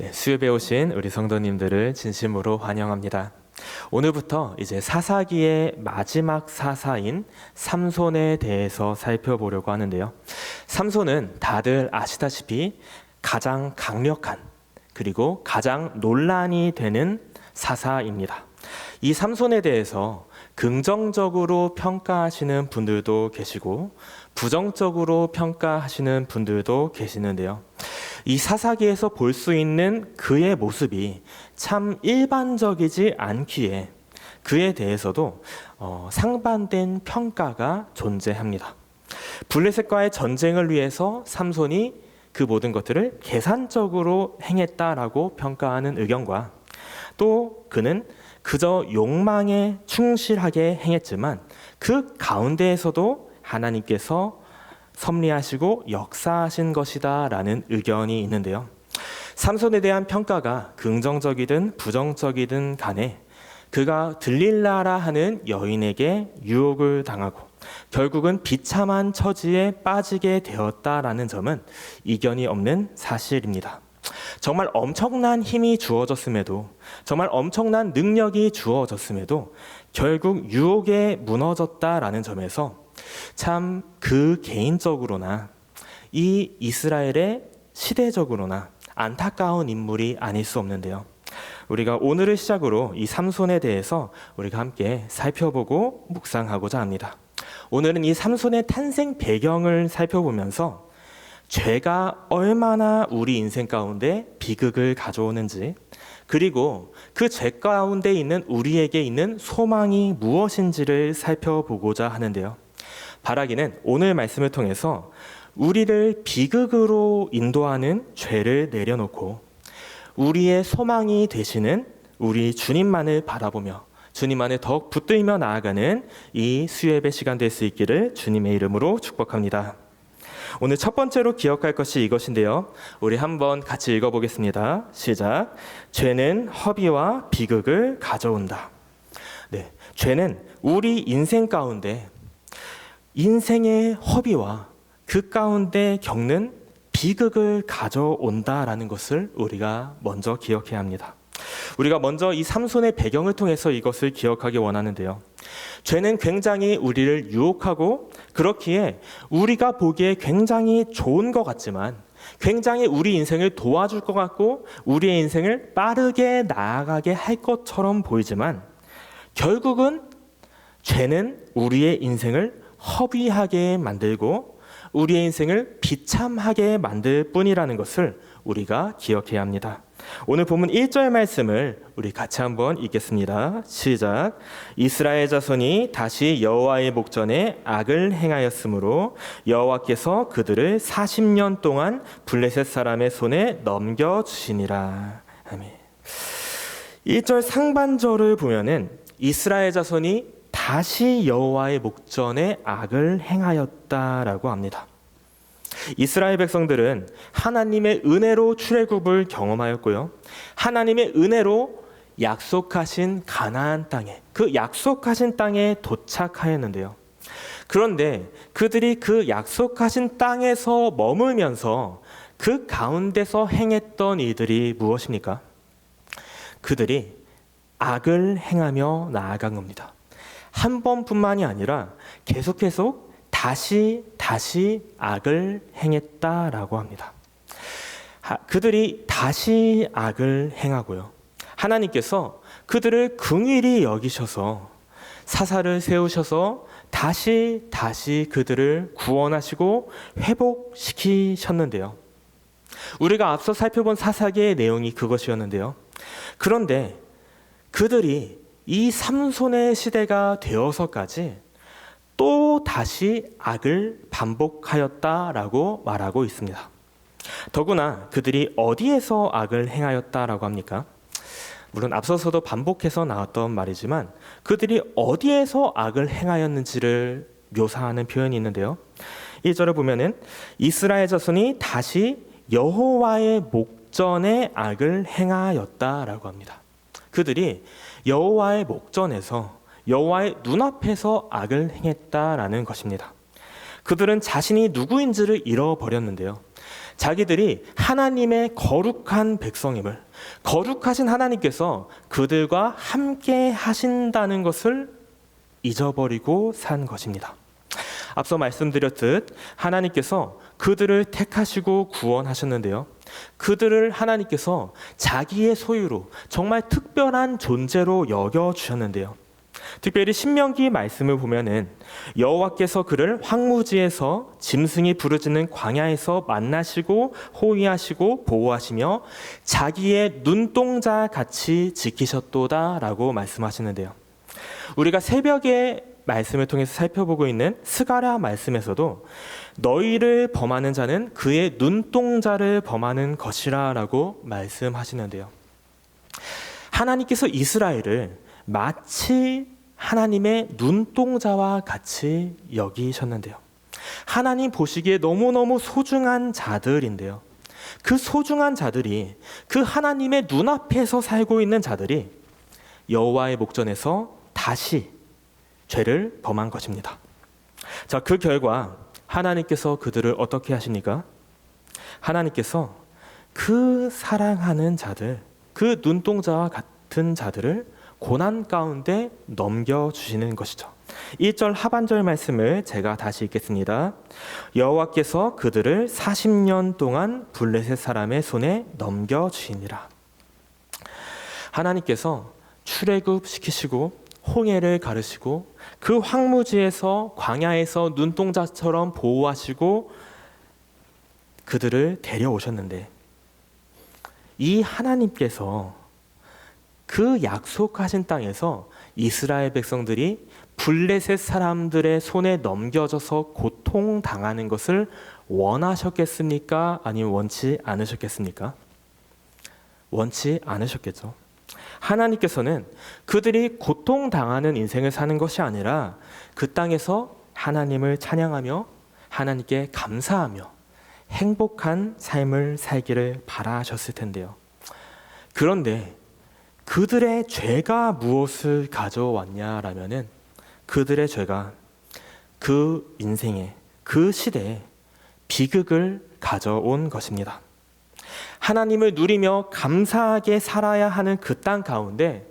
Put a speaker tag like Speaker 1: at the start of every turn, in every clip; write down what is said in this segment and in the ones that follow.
Speaker 1: 네, 수협에 오신 우리 성도님들을 진심으로 환영합니다. 오늘부터 이제 사사기의 마지막 사사인 삼손에 대해서 살펴보려고 하는데요. 삼손은 다들 아시다시피 가장 강력한 그리고 가장 논란이 되는 사사입니다. 이 삼손에 대해서 긍정적으로 평가하시는 분들도 계시고 부정적으로 평가하시는 분들도 계시는데요. 이 사사기에서 볼 수 있는 그의 모습이 참 일반적이지 않기에 그에 대해서도 어, 상반된 평가가 존재합니다. 블레셋과의 전쟁을 위해서 삼손이 그 모든 것들을 계산적으로 행했다라고 평가하는 의견과 또 그는 그저 욕망에 충실하게 행했지만 그 가운데에서도 하나님께서 섭리하시고 역사하신 것이다 라는 의견이 있는데요. 삼손에 대한 평가가 긍정적이든 부정적이든 간에 그가 들릴라라 하는 여인에게 유혹을 당하고 결국은 비참한 처지에 빠지게 되었다라는 점은 이견이 없는 사실입니다. 정말 엄청난 힘이 주어졌음에도 정말 엄청난 능력이 주어졌음에도 결국 유혹에 무너졌다라는 점에서 참 그 개인적으로나 이 이스라엘의 시대적으로나 안타까운 인물이 아닐 수 없는데요. 우리가 오늘을 시작으로 이 삼손에 대해서 우리가 함께 살펴보고 묵상하고자 합니다. 오늘은 이 삼손의 탄생 배경을 살펴보면서 죄가 얼마나 우리 인생 가운데 비극을 가져오는지 그리고 그 죄 가운데 있는 우리에게 있는 소망이 무엇인지를 살펴보고자 하는데요. 바라기는 오늘 말씀을 통해서 우리를 비극으로 인도하는 죄를 내려놓고 우리의 소망이 되시는 우리 주님만을 바라보며 주님만을 더욱 붙들며 나아가는 이 수예배 시간 될 수 있기를 주님의 이름으로 축복합니다. 오늘 첫 번째로 기억할 것이 이것인데요. 우리 한번 같이 읽어보겠습니다. 시작. 죄는 허비와 비극을 가져온다. 네, 죄는 우리 인생 가운데 인생의 허비와 그 가운데 겪는 비극을 가져온다라는 것을 우리가 먼저 기억해야 합니다. 우리가 먼저 이 삼손의 배경을 통해서 이것을 기억하기 원하는데요. 죄는 굉장히 우리를 유혹하고 그렇기에 우리가 보기에 굉장히 좋은 것 같지만 굉장히 우리 인생을 도와줄 것 같고 우리의 인생을 빠르게 나아가게 할 것처럼 보이지만 결국은 죄는 우리의 인생을 허비하게 만들고 우리의 인생을 비참하게 만들 뿐이라는 것을 우리가 기억해야 합니다. 오늘 본문 1절 말씀을 우리 같이 한번 읽겠습니다. 시작. 이스라엘 자손이 다시 여호와의 목전에 악을 행하였으므로 여호와께서 그들을 40년 동안 블레셋 사람의 손에 넘겨 주시니라. 아멘. 1절 상반절을 보면은 이스라엘 자손이 다시 여호와의 목전에 악을 행하였다라고 합니다. 이스라엘 백성들은 하나님의 은혜로 출애굽을 경험하였고요. 하나님의 은혜로 약속하신 가나안 땅에 그 약속하신 땅에 도착하였는데요. 그런데 그들이 그 약속하신 땅에서 머물면서 그 가운데서 행했던 일들이 무엇입니까? 그들이 악을 행하며 나아간 겁니다. 한 번뿐만이 아니라 계속 계속 다시 다시 악을 행했다라고 합니다. 그들이 다시 악을 행하고요. 하나님께서 그들을 긍휼히 여기셔서 사사를 세우셔서 다시 다시 그들을 구원하시고 회복시키셨는데요. 우리가 앞서 살펴본 사사기의 내용이 그것이었는데요. 그런데 그들이 이 삼손의 시대가 되어서까지 또 다시 악을 반복하였다라고 말하고 있습니다. 더구나 그들이 어디에서 악을 행하였다라고 합니까? 물론 앞서서도 반복해서 나왔던 말이지만 그들이 어디에서 악을 행하였는지를 묘사하는 표현이 있는데요. 1절을 보면은 이스라엘 자손이 다시 여호와의 목전에 악을 행하였다라고 합니다. 그들이 여호와의 목전에서 여호와의 눈앞에서 악을 행했다라는 것입니다. 그들은 자신이 누구인지를 잃어버렸는데요. 자기들이 하나님의 거룩한 백성임을 거룩하신 하나님께서 그들과 함께 하신다는 것을 잊어버리고 산 것입니다. 앞서 말씀드렸듯 하나님께서 그들을 택하시고 구원하셨는데요. 그들을 하나님께서 자기의 소유로 정말 특별한 존재로 여겨 주셨는데요. 특별히 신명기 말씀을 보면은 여호와께서 그를 황무지에서 짐승이 부르짖는 광야에서 만나시고 호위하시고 보호하시며 자기의 눈동자 같이 지키셨도다라고 말씀하시는데요. 우리가 새벽에 말씀을 통해서 살펴보고 있는 스가랴 말씀에서도 너희를 범하는 자는 그의 눈동자를 범하는 것이라라고 말씀하시는데요. 하나님께서 이스라엘을 마치 하나님의 눈동자와 같이 여기셨는데요. 하나님 보시기에 너무너무 소중한 자들인데요. 그 소중한 자들이 그 하나님의 눈앞에서 살고 있는 자들이 여호와의 목전에서 다시 죄를 범한 것입니다. 자, 그 결과 하나님께서 그들을 어떻게 하십니까? 하나님께서 그 사랑하는 자들, 그 눈동자와 같은 자들을 고난 가운데 넘겨 주시는 것이죠. 1절 하반절 말씀을 제가 다시 읽겠습니다. 여호와께서 그들을 40년 동안 블레셋 사람의 손에 넘겨 주시니라. 하나님께서 출애굽 시키시고 홍해를 가르시고 그 황무지에서 광야에서 눈동자처럼 보호하시고 그들을 데려오셨는데 이 하나님께서 그 약속하신 땅에서 이스라엘 백성들이 블레셋 사람들의 손에 넘겨져서 고통 당하는 것을 원하셨겠습니까? 아니면 원치 않으셨겠습니까? 원치 않으셨겠죠. 하나님께서는 그들이 고통 당하는 인생을 사는 것이 아니라 그 땅에서 하나님을 찬양하며 하나님께 감사하며 행복한 삶을 살기를 바라셨을 텐데요. 그런데 그들의 죄가 무엇을 가져왔냐라면은 그들의 죄가 그 인생에 그 시대에 비극을 가져온 것입니다. 하나님을 누리며 감사하게 살아야 하는 그 땅 가운데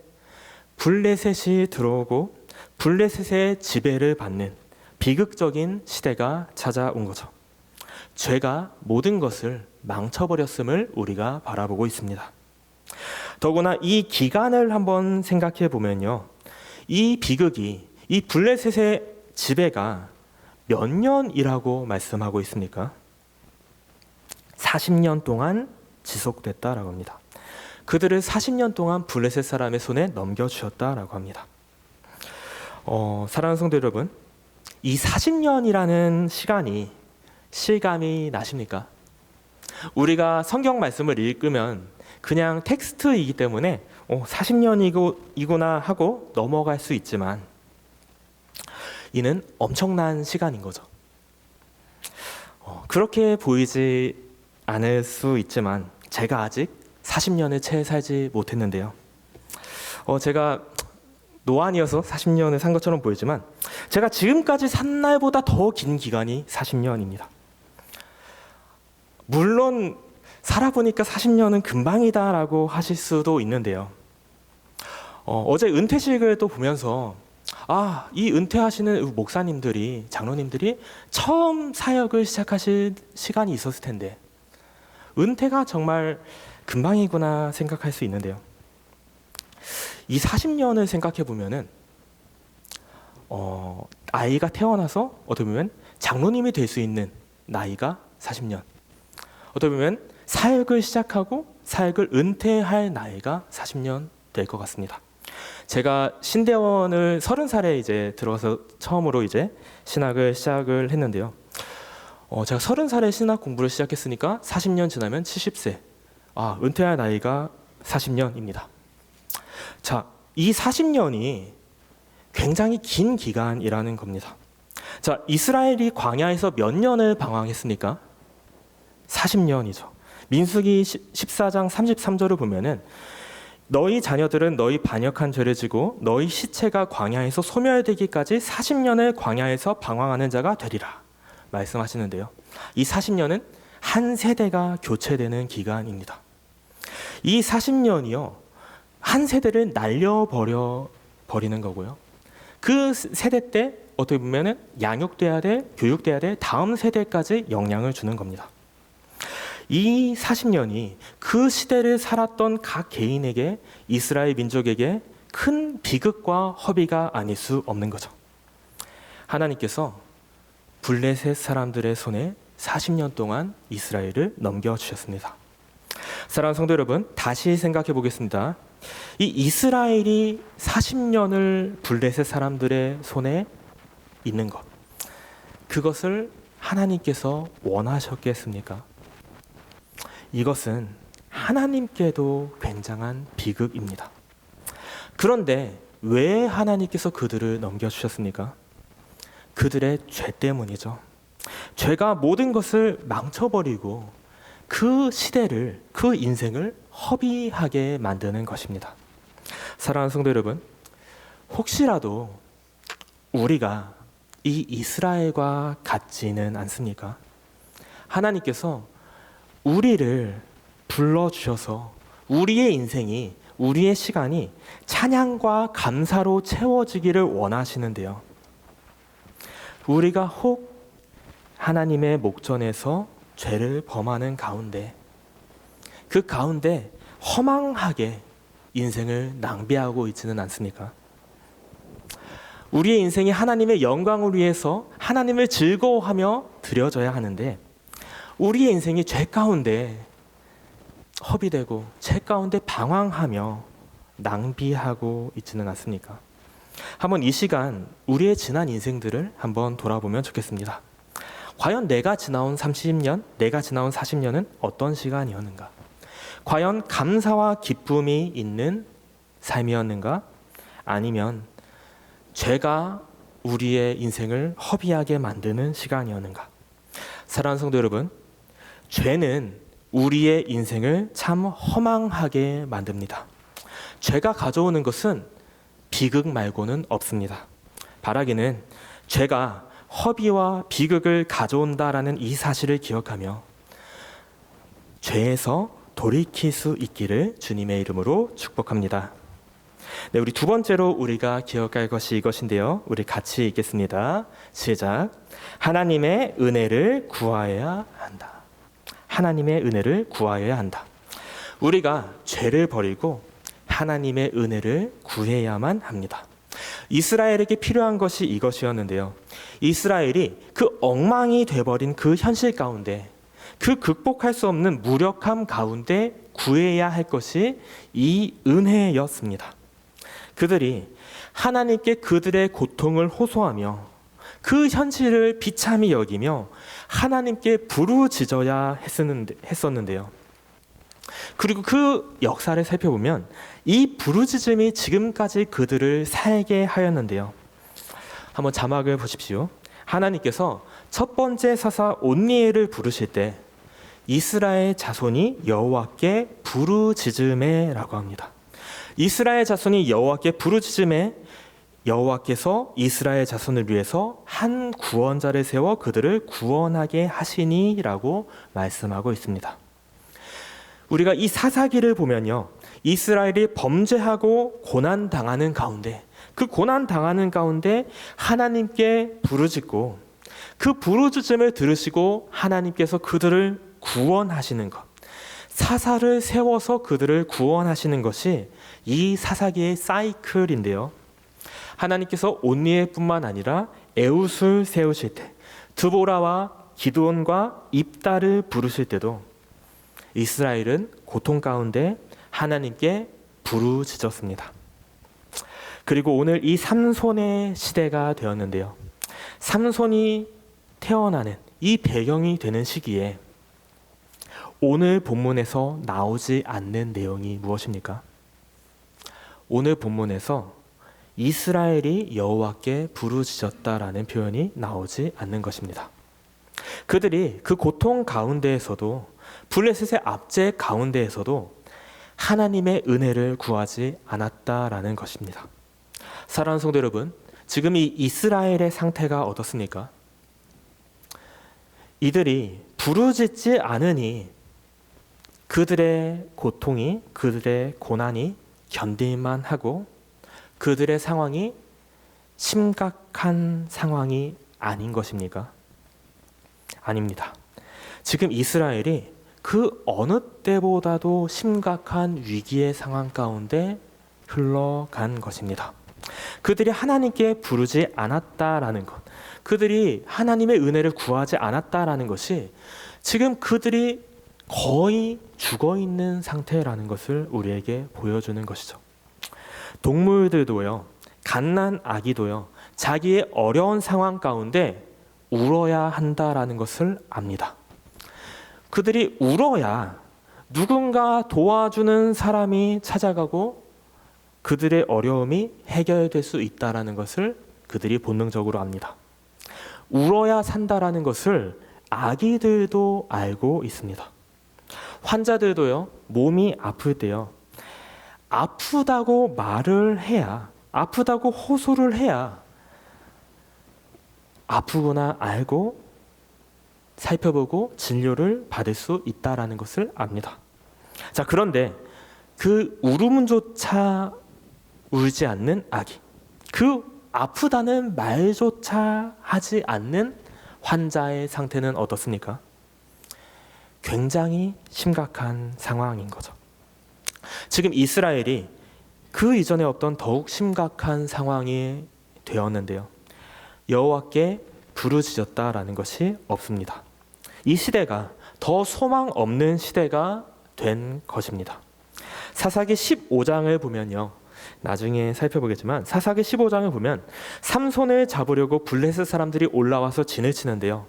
Speaker 1: 블레셋이 들어오고 블레셋의 지배를 받는 비극적인 시대가 찾아온 거죠. 죄가 모든 것을 망쳐버렸음을 우리가 바라보고 있습니다. 더구나 이 기간을 한번 생각해 보면요. 이 비극이 이 블레셋의 지배가 몇 년이라고 말씀하고 있습니까? 40년 동안 지속됐다라고 합니다. 그들을 40년 동안 블레셋 사람의 손에 넘겨주셨다라고 합니다. 어, 사랑하는 성도 여러분, 이 40년이라는 시간이 실감이 나십니까? 우리가 성경 말씀을 읽으면 그냥 텍스트이기 때문에 어, 40년이구나 하고 넘어갈 수 있지만 이는 엄청난 시간인 거죠. 어, 그렇게 보이지 않을 수 있지만 제가 아직 40년을 채 살지 못했는데요. 어, 제가 노안이어서 40년을 산 것처럼 보이지만 제가 지금까지 산 날보다 더 긴 기간이 40년입니다. 물론 살아보니까 40년은 금방이다라고 하실 수도 있는데요. 어, 어제 은퇴식을 또 보면서 아, 이 은퇴하시는 목사님들이, 장로님들이 처음 사역을 시작하실 시간이 있었을 텐데 은퇴가 정말 금방이구나 생각할 수 있는데요. 이 40년을 생각해 보면은 어, 아이가 태어나서 어떻게 보면 장로님이 될 수 있는 나이가 40년. 어떻게 보면 사역을 시작하고 사역을 은퇴할 나이가 40년 될 것 같습니다. 제가 신대원을 30살에 이제 들어서 처음으로 이제 신학을 시작을 했는데요. 어, 제가 30살에 신학 공부를 시작했으니까 40년 지나면 70세. 아, 은퇴할 나이가 40년입니다. 자, 이 40년이 굉장히 긴 기간이라는 겁니다. 자, 이스라엘이 광야에서 몇 년을 방황했습니까? 40년이죠. 민수기 14장 33절을 보면은 너희 자녀들은 너희 반역한 죄를 지고 너희 시체가 광야에서 소멸되기까지 40년을 광야에서 방황하는 자가 되리라. 말씀하시는데요. 이 40년은 한 세대가 교체되는 기간입니다. 이 40년이요. 한 세대를 날려버려 버리는 거고요. 그 세대 때 어떻게 보면은 양육돼야 될, 교육돼야 될 다음 세대까지 영향을 주는 겁니다. 이 40년이 그 시대를 살았던 각 개인에게 이스라엘 민족에게 큰 비극과 허비가 아닐 수 없는 거죠. 하나님께서 블레셋 사람들의 손에 40년 동안 이스라엘을 넘겨주셨습니다. 사랑하는 성도 여러분, 다시 생각해 보겠습니다. 이 이스라엘이 40년을 블레셋 사람들의 손에 있는 것, 그것을 하나님께서 원하셨겠습니까? 이것은 하나님께도 굉장한 비극입니다. 그런데 왜 하나님께서 그들을 넘겨주셨습니까? 그들의 죄 때문이죠. 죄가 모든 것을 망쳐버리고 그 시대를, 그 인생을 허비하게 만드는 것입니다. 사랑하는 성도 여러분, 혹시라도 우리가 이 이스라엘과 같지는 않습니까? 하나님께서 우리를 불러주셔서 우리의 인생이, 우리의 시간이 찬양과 감사로 채워지기를 원하시는데요. 우리가 혹 하나님의 목전에서 죄를 범하는 가운데 그 가운데 허망하게 인생을 낭비하고 있지는 않습니까? 우리의 인생이 하나님의 영광을 위해서 하나님을 즐거워하며 드려져야 하는데 우리의 인생이 죄 가운데 허비되고 죄 가운데 방황하며 낭비하고 있지는 않습니까? 한번 이 시간 우리의 지난 인생들을 한번 돌아보면 좋겠습니다. 과연 내가 지나온 30년, 내가 지나온 40년은 어떤 시간이었는가? 과연 감사와 기쁨이 있는 삶이었는가? 아니면 죄가 우리의 인생을 허비하게 만드는 시간이었는가? 사랑하는 성도 여러분, 죄는 우리의 인생을 참 허망하게 만듭니다. 죄가 가져오는 것은 비극 말고는 없습니다. 바라기는 죄가 허비와 비극을 가져온다라는 이 사실을 기억하며 죄에서 돌이킬 수 있기를 주님의 이름으로 축복합니다. 네, 우리 두 번째로 우리가 기억할 것이 이것인데요. 우리 같이 읽겠습니다. 시작. 하나님의 은혜를 구하여야 한다. 하나님의 은혜를 구하여야 한다. 우리가 죄를 버리고 하나님의 은혜를 구해야만 합니다. 이스라엘에게 필요한 것이 이것이었는데요. 이스라엘이 그 엉망이 돼버린 그 현실 가운데 그 극복할 수 없는 무력함 가운데 구해야 할 것이 이 은혜였습니다. 그들이 하나님께 그들의 고통을 호소하며 그 현실을 비참히 여기며 하나님께 부르짖어야 했었는데요. 그리고 그 역사를 살펴보면 이 부르짖음이 지금까지 그들을 살게 하였는데요. 한번 자막을 보십시오. 하나님께서 첫 번째 사사 온니엘을 부르실 때 이스라엘 자손이 여호와께 부르짖음에라고 합니다. 이스라엘 자손이 여호와께 부르짖음에 여호와께서 이스라엘 자손을 위해서 한 구원자를 세워 그들을 구원하게 하시니라고 말씀하고 있습니다. 우리가 이 사사기를 보면요. 이스라엘이 범죄하고 고난 당하는 가운데 그 고난 당하는 가운데 하나님께 부르짖고 그 부르짖음을 들으시고 하나님께서 그들을 구원하시는 것. 사사를 세워서 그들을 구원하시는 것이 이 사사기의 사이클인데요. 하나님께서 온니엘뿐만 아니라 에웃을 세우실 때, 드보라와 기드온과 입다를 부르실 때도 이스라엘은 고통 가운데 하나님께 부르짖었습니다. 그리고 오늘 이 삼손의 시대가 되었는데요. 삼손이 태어나는 이 배경이 되는 시기에 오늘 본문에서 나오지 않는 내용이 무엇입니까? 오늘 본문에서 이스라엘이 여호와께 부르짖었다라는 표현이 나오지 않는 것입니다. 그들이 그 고통 가운데에서도 블레셋의 압제 가운데에서도 하나님의 은혜를 구하지 않았다라는 것입니다. 사랑하는 성도 여러분, 지금 이 이스라엘의 상태가 어떻습니까? 이들이 부르짖지 않으니 그들의 고통이 그들의 고난이 견딜만 하고 그들의 상황이 심각한 상황이 아닌 것입니까? 아닙니다. 지금 이스라엘이 그 어느 때보다도 심각한 위기의 상황 가운데 흘러간 것입니다. 그들이 하나님께 부르지 않았다라는 것, 그들이 하나님의 은혜를 구하지 않았다라는 것이 지금 그들이 거의 죽어 있는 상태라는 것을 우리에게 보여주는 것이죠. 동물들도요, 갓난 아기도요, 자기의 어려운 상황 가운데 울어야 한다라는 것을 압니다. 그들이 울어야 누군가 도와주는 사람이 찾아가고 그들의 어려움이 해결될 수 있다라는 것을 그들이 본능적으로 압니다. 울어야 산다라는 것을 아기들도 알고 있습니다. 환자들도요, 몸이 아플 때요, 아프다고 말을 해야, 아프다고 호소를 해야 아프구나 알고 살펴보고 진료를 받을 수 있다라는 것을 압니다. 자, 그런데 그 울음조차 울지 않는 아기, 그 아프다는 말조차 하지 않는 환자의 상태는 어떻습니까? 굉장히 심각한 상황인 거죠. 지금 이스라엘이 그 이전에 없던 더욱 심각한 상황이 되었는데요. 여호와께 부르짖었다라는 것이 없습니다. 이 시대가 더 소망 없는 시대가 된 것입니다. 사사기 15장을 보면요. 나중에 살펴보겠지만 사사기 15장을 보면 삼손을 잡으려고 블레셋 사람들이 올라와서 진을 치는데요.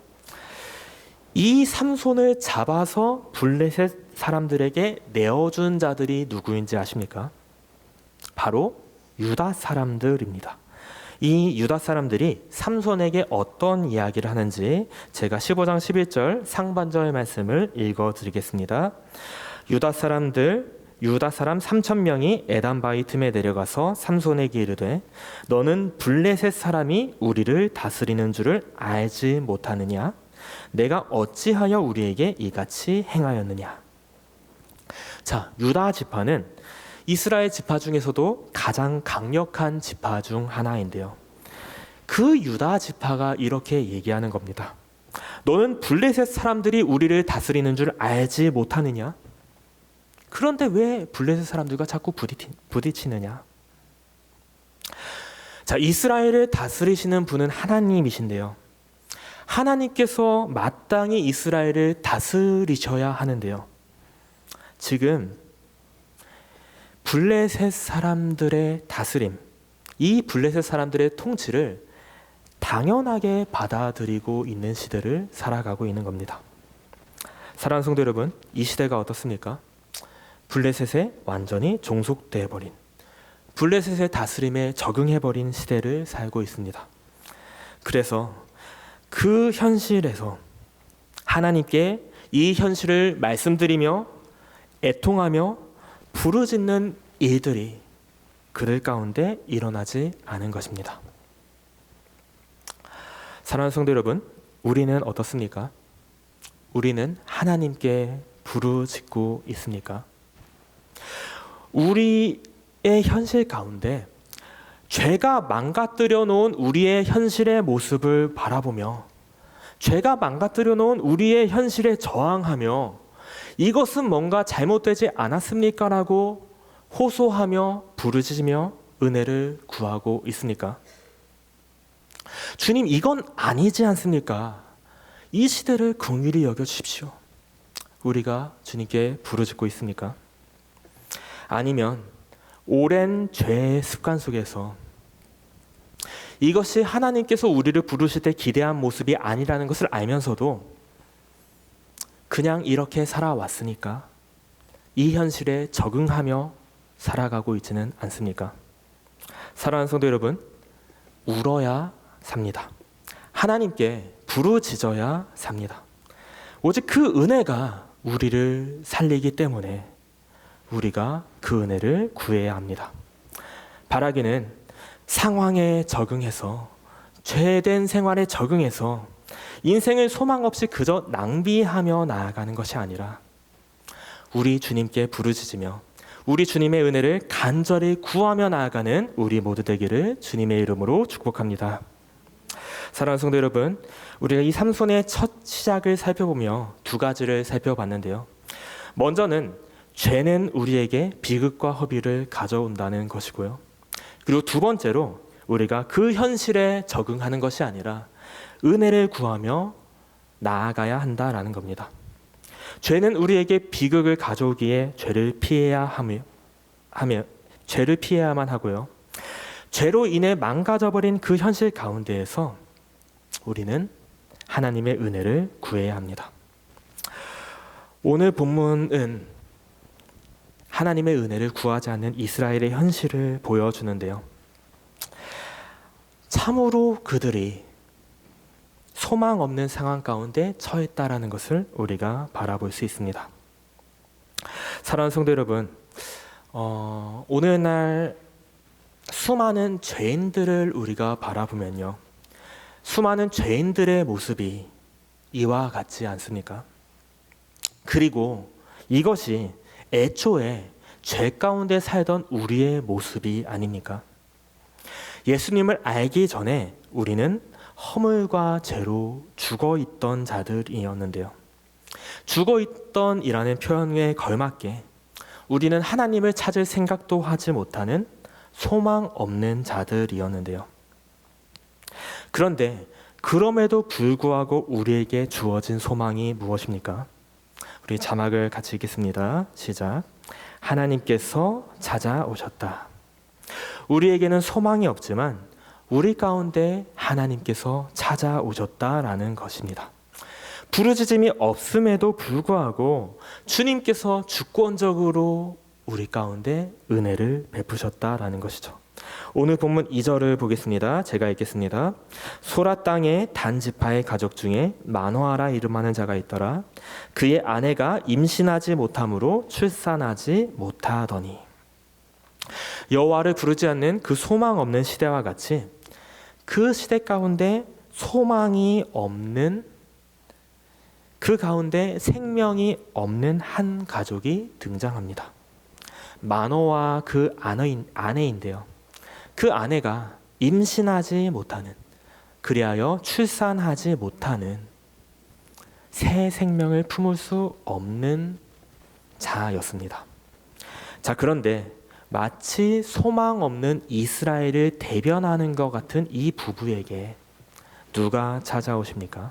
Speaker 1: 이 삼손을 잡아서 블레셋 사람들에게 내어준 자들이 누구인지 아십니까? 바로 유다 사람들입니다. 이 유다 사람들이 삼손에게 어떤 이야기를 하는지 제가 15장 11절 상반절 말씀을 읽어 드리겠습니다. 유다 사람들 유다 사람 3천 명이 에단 바위 틈에 내려가서 삼손에게 이르되 너는 블레셋 사람이 우리를 다스리는 줄을 알지 못하느냐 내가 어찌하여 우리에게 이같이 행하였느냐 자 유다 지파는 이스라엘 지파 중에서도 가장 강력한 지파 중 하나인데요. 그 유다 지파가 이렇게 얘기하는 겁니다. 너는 블레셋 사람들이 우리를 다스리는 줄 알지 못하느냐? 그런데 왜 블레셋 사람들과 자꾸 부딪히, 부딪히느냐? 자, 이스라엘을 다스리시는 분은 하나님이신데요. 하나님께서 마땅히 이스라엘을 다스리셔야 하는데요. 지금 블레셋 사람들의 다스림, 이 블레셋 사람들의 통치를 당연하게 받아들이고 있는 시대를 살아가고 있는 겁니다. 사랑하는 성도 여러분, 이 시대가 어떻습니까? 블레셋에 완전히 종속돼 버린 블레셋의 다스림에 적응해 버린 시대를 살고 있습니다. 그래서 그 현실에서 하나님께 이 현실을 말씀드리며 애통하며 부르짖는 일들이 그들 가운데 일어나지 않은 것입니다. 사랑하는 성도 여러분, 우리는 어떻습니까? 우리는 하나님께 부르짖고 있습니까? 우리의 현실 가운데 죄가 망가뜨려 놓은 우리의 현실의 모습을 바라보며 죄가 망가뜨려 놓은 우리의 현실에 저항하며 이것은 뭔가 잘못되지 않았습니까? 라고 호소하며 부르짖으며 은혜를 구하고 있습니까? 주님, 이건 아니지 않습니까? 이 시대를 긍휼히 여겨 주십시오. 우리가 주님께 부르짖고 있습니까? 아니면 오랜 죄의 습관 속에서 이것이 하나님께서 우리를 부르실 때 기대한 모습이 아니라는 것을 알면서도 그냥 이렇게 살아왔으니까 이 현실에 적응하며 살아가고 있지는 않습니까? 사랑하는 성도 여러분, 울어야 삽니다. 하나님께 부르짖어야 삽니다. 오직 그 은혜가 우리를 살리기 때문에 우리가 그 은혜를 구해야 합니다. 바라기는 상황에 적응해서 죄된 생활에 적응해서 인생을 소망 없이 그저 낭비하며 나아가는 것이 아니라 우리 주님께 부르짖으며 우리 주님의 은혜를 간절히 구하며 나아가는 우리 모두 되기를 주님의 이름으로 축복합니다. 사랑하는 성도 여러분, 우리가 이 삼손의 첫 시작을 살펴보며 두 가지를 살펴봤는데요. 먼저는 죄는 우리에게 비극과 허비를 가져온다는 것이고요. 그리고 두 번째로 우리가 그 현실에 적응하는 것이 아니라 은혜를 구하며 나아가야 한다라는 겁니다. 죄는 우리에게 비극을 가져오기에 죄를 피해야 하며, 하며 죄를 피해야만 하고요. 죄로 인해 망가져버린 그 현실 가운데에서 우리는 하나님의 은혜를 구해야 합니다. 오늘 본문은 하나님의 은혜를 구하지 않는 이스라엘의 현실을 보여주는데요. 참으로 그들이 소망 없는 상황 가운데 처했다라는 것을 우리가 바라볼 수 있습니다. 사랑하는 성도 여러분, 어, 오늘날 수많은 죄인들을 우리가 바라보면요, 수많은 죄인들의 모습이 이와 같지 않습니까? 그리고 이것이 애초에 죄 가운데 살던 우리의 모습이 아닙니까? 예수님을 알기 전에 우리는 허물과 죄로 죽어 있던 자들이었는데요. 죽어 있던이라는 표현에 걸맞게 우리는 하나님을 찾을 생각도 하지 못하는 소망 없는 자들이었는데요. 그런데 그럼에도 불구하고 우리에게 주어진 소망이 무엇입니까? 우리 자막을 같이 읽겠습니다. 시작. 하나님께서 찾아오셨다. 우리에게는 소망이 없지만 우리 가운데 하나님께서 찾아오셨다라는 것입니다. 부르짖음이 없음에도 불구하고 주님께서 주권적으로 우리 가운데 은혜를 베푸셨다라는 것이죠. 오늘 본문 2절을 보겠습니다. 제가 읽겠습니다. 소라 땅의 단지파의 가족 중에 만화라 이름하는 자가 있더라. 그의 아내가 임신하지 못함으로 출산하지 못하더니 여호와를 부르지 않는 그 소망 없는 시대와 같이 그 시대 가운데 소망이 없는 그 가운데 생명이 없는 한 가족이 등장합니다. 만호와 그 아내인, 아내인데요. 그 아내가 임신하지 못하는, 그리하여 출산하지 못하는 새 생명을 품을 수 없는 자였습니다. 자, 그런데 마치 소망 없는 이스라엘을 대변하는 것 같은 이 부부에게 누가 찾아오십니까?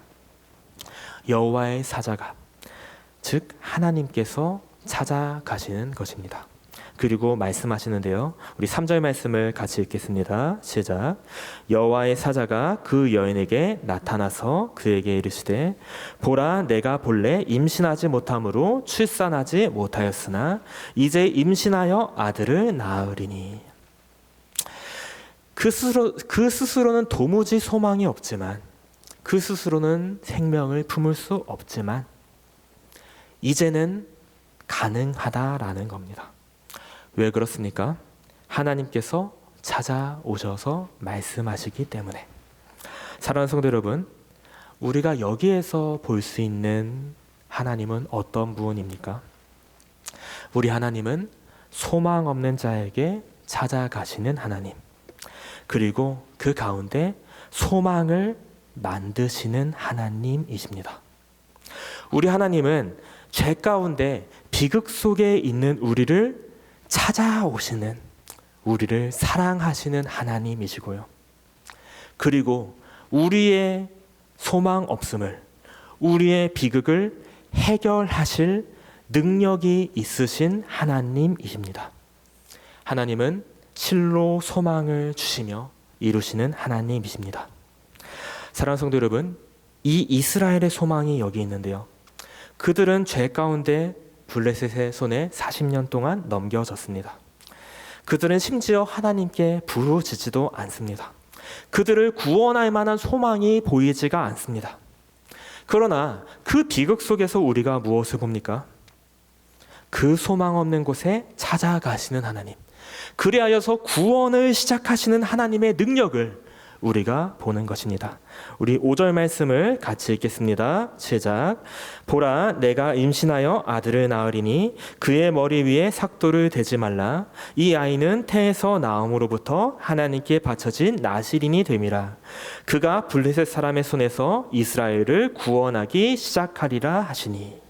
Speaker 1: 여호와의 사자가 즉 하나님께서 찾아가시는 것입니다. 그리고 말씀하시는데요. 우리 3절 말씀을 같이 읽겠습니다. 시작. 여호와의 사자가 그 여인에게 나타나서 그에게 이르시되 보라 내가 본래 임신하지 못함으로 출산하지 못하였으나 이제 임신하여 아들을 낳으리니 그 스스로 그 스스로는 도무지 소망이 없지만 그 스스로는 생명을 품을 수 없지만 이제는 가능하다라는 겁니다. 왜 그렇습니까? 하나님께서 찾아오셔서 말씀하시기 때문에. 사랑하는 성도 여러분, 우리가 여기에서 볼 수 있는 하나님은 어떤 분입니까? 우리 하나님은 소망 없는 자에게 찾아가시는 하나님. 그리고 그 가운데 소망을 만드시는 하나님이십니다. 우리 하나님은 죄 가운데 비극 속에 있는 우리를 찾아오시는 우리를 사랑하시는 하나님이시고요. 그리고 우리의 소망 없음을 우리의 비극을 해결하실 능력이 있으신 하나님이십니다. 하나님은 실로 소망을 주시며 이루시는 하나님이십니다. 사랑하는 성도 여러분, 이 이스라엘의 소망이 여기 있는데요. 그들은 죄 가운데 블레셋의 손에 40년 동안 넘겨졌습니다. 그들은 심지어 하나님께 부르짖지도 않습니다. 그들을 구원할 만한 소망이 보이지가 않습니다. 그러나 그 비극 속에서 우리가 무엇을 봅니까? 그 소망 없는 곳에 찾아가시는 하나님. 그리하여서 구원을 시작하시는 하나님의 능력을 우리가 보는 것입니다. 우리 5절 말씀을 같이 읽겠습니다. 시작. 보라, 내가 임신하여 아들을 낳으리니 그의 머리 위에 삭도를 대지 말라. 이 아이는 태에서 나옴으로부터 하나님께 바쳐진 나시린이 됨이라. 그가 블레셋 사람의 손에서 이스라엘을 구원하기 시작하리라 하시니.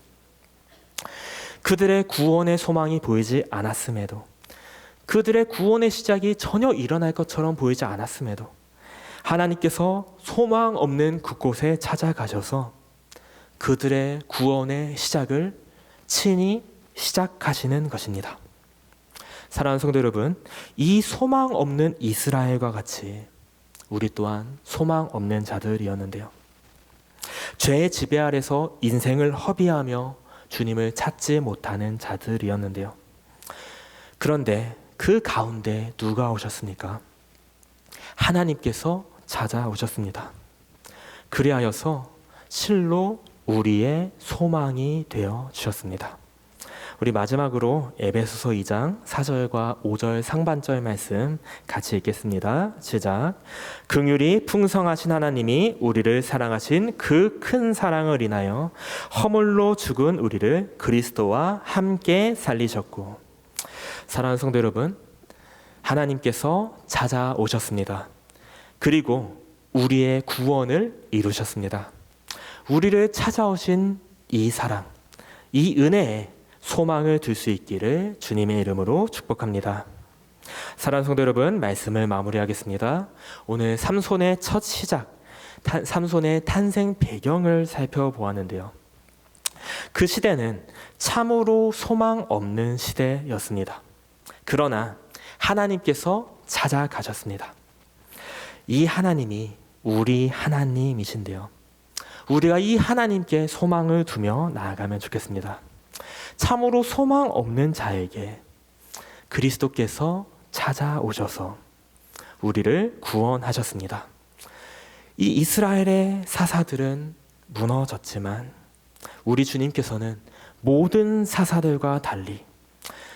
Speaker 1: 그들의 구원의 소망이 보이지 않았음에도 그들의 구원의 시작이 전혀 일어날 것처럼 보이지 않았음에도 하나님께서 소망 없는 그곳에 찾아가셔서 그들의 구원의 시작을 친히 시작하시는 것입니다. 사랑하는 성도 여러분, 이 소망 없는 이스라엘과 같이 우리 또한 소망 없는 자들이었는데요. 죄의 지배 아래서 인생을 허비하며 주님을 찾지 못하는 자들이었는데요. 그런데 그 가운데 누가 오셨습니까? 하나님께서 찾아오셨습니다. 그리하여서 실로 우리의 소망이 되어 주셨습니다. 우리 마지막으로 에베소서 2장 4절과 5절 상반절 말씀 같이 읽겠습니다. 시작. 긍휼이 풍성하신 하나님이 우리를 사랑하신 그 큰 사랑을 인하여 허물로 죽은 우리를 그리스도와 함께 살리셨고 사랑하는 성도 여러분 하나님께서 찾아오셨습니다. 그리고 우리의 구원을 이루셨습니다. 우리를 찾아오신 이 사랑, 이 은혜에 소망을 둘 수 있기를 주님의 이름으로 축복합니다. 사랑하는 성도 여러분, 말씀을 마무리하겠습니다. 오늘 삼손의 첫 시작, 탄, 삼손의 탄생 배경을 살펴보았는데요. 그 시대는 참으로 소망 없는 시대였습니다. 그러나 하나님께서 찾아가셨습니다. 이 하나님이 우리 하나님이신데요. 우리가 이 하나님께 소망을 두며 나아가면 좋겠습니다. 참으로 소망 없는 자에게 그리스도께서 찾아오셔서 우리를 구원하셨습니다. 이 이스라엘의 사사들은 무너졌지만 우리 주님께서는 모든 사사들과 달리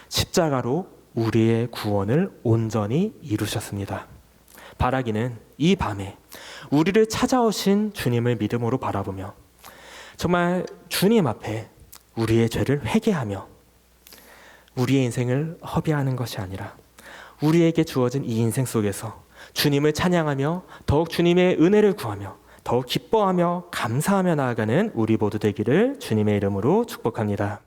Speaker 1: 십자가로 우리의 구원을 온전히 이루셨습니다. 바라기는 이 밤에 우리를 찾아오신 주님을 믿음으로 바라보며 정말 주님 앞에 우리의 죄를 회개하며 우리의 인생을 허비하는 것이 아니라 우리에게 주어진 이 인생 속에서 주님을 찬양하며 더욱 주님의 은혜를 구하며 더욱 기뻐하며 감사하며 나아가는 우리 모두 되기를 주님의 이름으로 축복합니다.